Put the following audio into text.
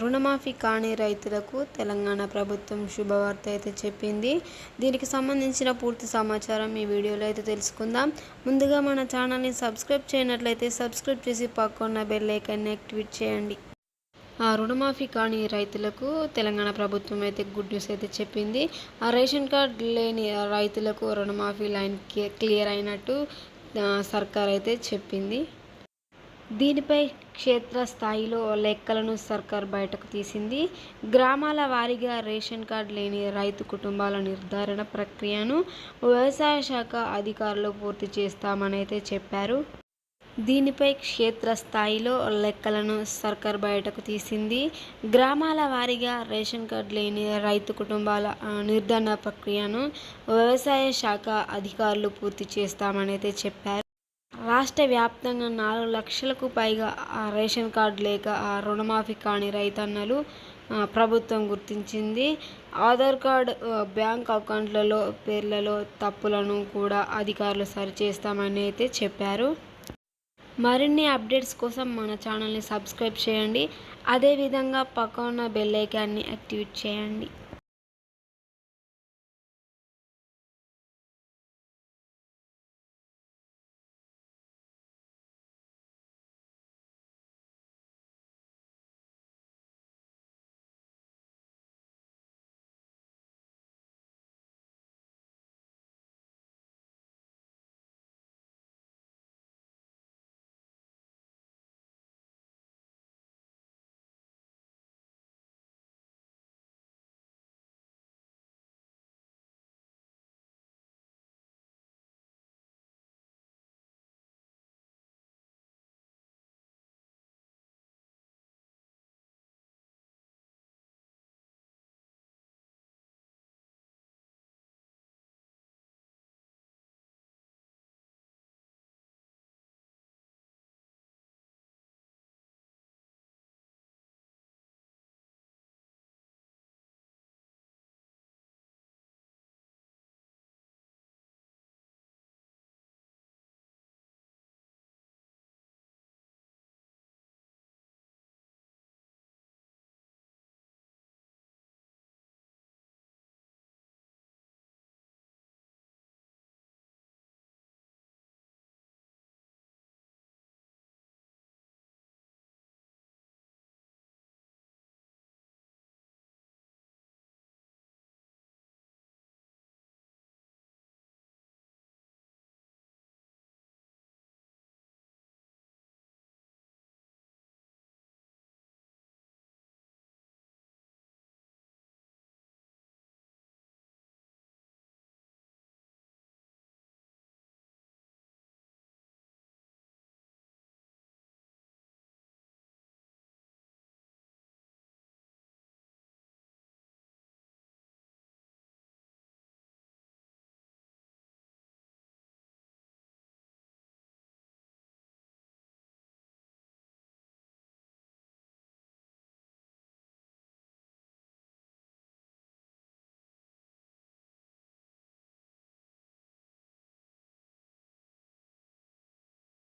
రుణమాఫీ కాని రైతులకు తెలంగాణ ప్రభుత్వం శుభవార్త అయితే చెప్పింది. దీనికి సంబంధించిన పూర్తి సమాచారం ఈ వీడియోలో అయితే తెలుసుకుందాం. ముందుగా మన ఛానల్ని సబ్స్క్రైబ్ చేయనట్లయితే సబ్స్క్రైబ్ చేసి పక్కన్న బెల్ ఐకాన్ని యాక్టివేట్ చేయండి. ఆ రుణమాఫీ కాని రైతులకు తెలంగాణ ప్రభుత్వం అయితే గుడ్ న్యూస్ అయితే చెప్పింది. ఆ రేషన్ కార్డ్ లేని రైతులకు రుణమాఫీ లైన్ క్లియర్ అయినట్టు సర్కార్ అయితే చెప్పింది. దీనిపై క్షేత్రస్థాయిలో లెక్కలను సర్కార్ బయటకు తీసింది. గ్రామాల వారీగా రేషన్ కార్డు లేని రైతు కుటుంబాల నిర్ధారణ ప్రక్రియను వ్యవసాయ శాఖ అధికారులు పూర్తి చేస్తామని అయితే చెప్పారు. దీనిపై క్షేత్రస్థాయిలో లెక్కలను సర్కార్ బయటకు తీసింది. గ్రామాల వారీగా రేషన్ కార్డు లేని రైతు కుటుంబాల నిర్ధారణ ప్రక్రియను వ్యవసాయ శాఖ అధికారులు పూర్తి చేస్తామని అయితే చెప్పారు. రాష్ట్ర వ్యాప్తంగా నాలుగు లక్షలకు పైగా రేషన్ కార్డు లేక రుణమాఫీ కాని రైతన్నలు ప్రభుత్వం గుర్తించింది. ఆధార్ కార్డ్ బ్యాంక్ అకౌంట్లలో పేర్లలో తప్పులను కూడా అధికారులు సరిచేస్తామని అయితే చెప్పారు. మరిన్ని అప్డేట్స్ కోసం మన ఛానల్ని సబ్స్క్రైబ్ చేయండి. అదేవిధంగా పక్కన బెల్ ఐకాన్ని యాక్టివేట్ చేయండి.